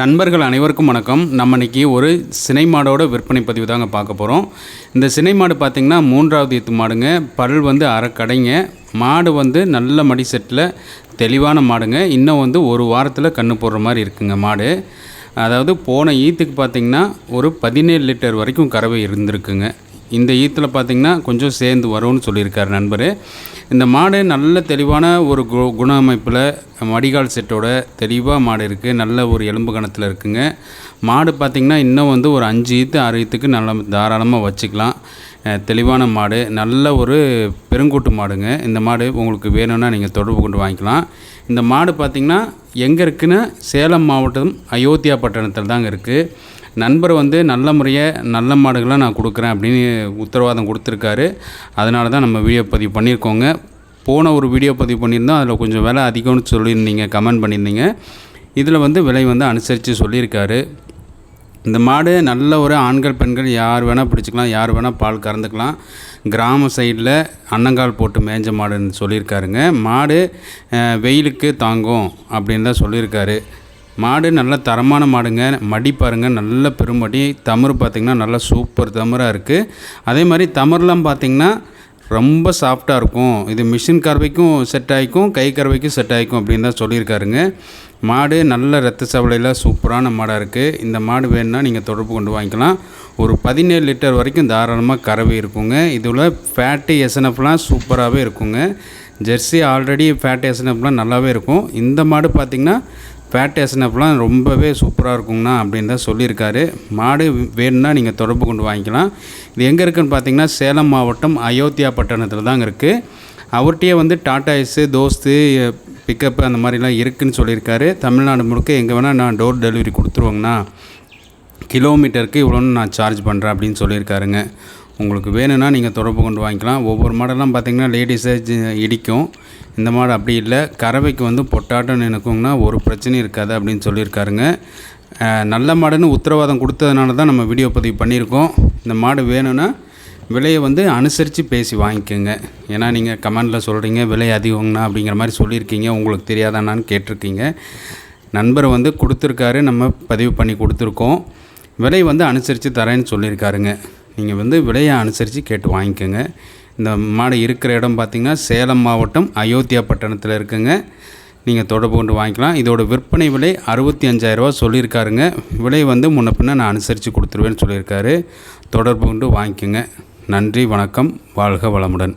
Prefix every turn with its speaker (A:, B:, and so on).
A: நண்பர்கள் அனைவருக்கும் வணக்கம். நம்ம இன்னைக்கு ஒரு சினை மாடோட விற்பனை பதிவு தாங்க பார்க்க போகிறோம் இந்த சினை மாடு பார்த்திங்கன்னா மூன்றாவது ஈத்து மாடுங்க. பல் வந்து அரை கடைங்க மாடு வந்து நல்ல மடி செட்டில் தெளிவான மாடுங்க. இன்னும் வந்து ஒரு வாரத்தில் கன்று போடுற மாதிரி இருக்குங்க மாடு. அதாவது போன ஈத்துக்கு பார்த்திங்கன்னா ஒரு பதினேழு லிட்டர் வரைக்கும் கறவை இருந்திருக்குங்க. இந்த ஈத்தில் பார்த்திங்கன்னா கொஞ்சம் சேர்ந்து வரும்னு சொல்லியிருக்கார் நண்பர். இந்த மாடு நல்ல தெளிவான ஒரு கு குண அமைப்பில் மடிகால் செட்டோட தெளிவாக மாடு இருக்குது நல்ல ஒரு எலும்பு கணத்தில் இருக்குங்க. மாடு பார்த்திங்கன்னா இன்னும் வந்து ஒரு அஞ்சு ஈத்து ஆறு ஈத்துக்கு நல்ல தாராளமாக வச்சுக்கலாம். தெளிவான மாடு. நல்ல ஒரு பெருங்கூட்டு மாடுங்க. இந்த மாடு உங்களுக்கு வேணும்னா நீங்கள் தொடர்பு கொண்டு வாங்கிக்கலாம். இந்த மாடு பார்த்திங்கன்னா எங்கே இருக்குன்னு சேலம் மாவட்டம் அயோத்தியா பட்டணத்தில் தாங்க இருக்குது நண்பர் வந்து நல்ல முறையை நல்ல மாடுகளாக நான் கொடுக்குறேன் அப்படின்னு உத்தரவாதம் கொடுத்துருக்காரு. அதனால தான் நம்ம வீடியோ பதிவு பண்ணியிருக்கோங்க. போன ஒரு வீடியோ பதிவு பண்ணியிருந்தோம் அதில் கொஞ்சம் விலை அதிகம்னு சொல்லியிருந்தீங்க கமெண்ட் பண்ணியிருந்தீங்க. இதில் வந்து விலை வந்து அனுசரித்து சொல்லியிருக்காரு. இந்த மாடு நல்ல ஒரு ஆண்கள் பெண்கள் யார் வேணால் பிடிச்சிக்கலாம் யார் வேணால் பால் கறந்துக்கலாம். கிராம சைடில் அன்னங்கால் போட்டு மேய்ஞ்ச மாடுன்னு சொல்லியிருக்காருங்க. மாடு வெயிலுக்கு தாங்கும் அப்படின்னு தான் சொல்லியிருக்காரு. மாடு நல்ல தரமான மாடுங்க. மடி பாருங்க நல்ல பெருமடி. தமறு பார்த்திங்கன்னா நல்லா சூப்பர் தமராக இருக்குது அதே மாதிரி தமர்லாம் பார்த்திங்கன்னா ரொம்ப சாஃப்டாக இருக்கும். இது மிஷின் கறவைக்கும் செட் ஆகிக்கும் கை கறவைக்கும் செட் ஆகிக்கும் அப்படின்னு தான் சொல்லியிருக்காருங்க. மாடு நல்ல ரத்த சவலையில் சூப்பரான மாடாக இருக்குது இந்த மாடு வேணும்னா நீங்கள் தொடர்பு கொண்டு வாங்கிக்கலாம். ஒரு பதினேழு லிட்டர் வரைக்கும் தாராளமாக கறவை இருக்குங்க. இதில் ஃபேட்டு எஸ்என்எஃப்லாம் சூப்பராகவே இருக்குங்க. ஜெர்சி ஆல்ரெடி ஃபேட் எஸ்என்எஃப்லாம் நல்லாவே இருக்கும். இந்த மாடு பார்த்திங்கன்னா ஃபேட் எஸ்என்எஃப்லாம் ரொம்பவே சூப்பராக இருக்குங்கண்ணா அப்படின்னு தான் சொல்லியிருக்காரு. மாடு வேணும்னா நீங்கள் தொடர்பு கொண்டு வாங்கிக்கலாம். இது எங்கே இருக்குதுன்னு பார்த்தீங்கன்னா சேலம் மாவட்டம் அயோத்தியா பட்டணத்தில் தாங்க இருக்குது அவர்கிட்டயே வந்து டாடா ஏஸு தோஸ்து பிக்கப்பு அந்த மாதிரிலாம் இருக்குதுன்னு சொல்லியிருக்காரு. தமிழ்நாடு முழுக்க எங்கே வேணால் நான் டோர் டெலிவரி கொடுத்துருவோங்கண்ணா. கிலோமீட்டருக்கு இவ்வளோன்னு நான் சார்ஜ் பண்ணுறேன் அப்படின்னு சொல்லியிருக்காருங்க. உங்களுக்கு வேணும்னா நீங்கள் தொடர்பு கொண்டு வாங்கிக்கலாம். ஒவ்வொரு மாடெல்லாம் பார்த்தீங்கன்னா லேடிஸை ஜி- இடிக்கும். இந்த மாடு அப்படி இல்லை. கறவைக்கு வந்து பொட்டாட்டம் நினைக்குங்கன்னா ஒரு பிரச்சனையும் இருக்காது அப்படின்னு சொல்லியிருக்காருங்க. நல்ல மாடுன்னு உத்தரவாதம் கொடுத்ததுனால தான் நம்ம வீடியோ பதிவு பண்ணியிருக்கோம். இந்த மாடு வேணும்னா விலையை வந்து அனுசரித்து பேசி வாங்கிக்கோங்க. ஏன்னா நீங்கள் கமெண்டில் சொல்கிறீங்க விலை அதிகங்கண்ணா அப்படிங்கிற மாதிரி சொல்லியிருக்கீங்க. உங்களுக்கு தெரியாதானான்னு கேட்டிருக்கீங்க. நண்பர் வந்து கொடுத்துருக்காரு. நம்ம பதிவு பண்ணி கொடுத்துருக்கோம். விலை வந்து அனுசரித்து தரேன்னு சொல்லியிருக்காருங்க. நீங்கள் வந்து விலையை அனுசரித்து கேட்டு வாங்கிக்கோங்க. இந்த மாடு இருக்கிற இடம் பார்த்திங்கன்னா சேலம் மாவட்டம் அயோத்தியா பட்டணத்தில் இருக்குங்க. நீங்கள் தொடர்பு கொண்டு வாங்கிக்கலாம். இதோட விற்பனை விலை அறுபத்தி அஞ்சாயிரரூபா சொல்லியிருக்காருங்க. விலை வந்து முன்ன பின்ன நான் அனுசரித்து கொடுத்துருவேன்னு சொல்லியிருக்காரு. தொடர்பு கொண்டு வாங்கிக்கோங்க. நன்றி வணக்கம். வாழ்க வளமுடன்.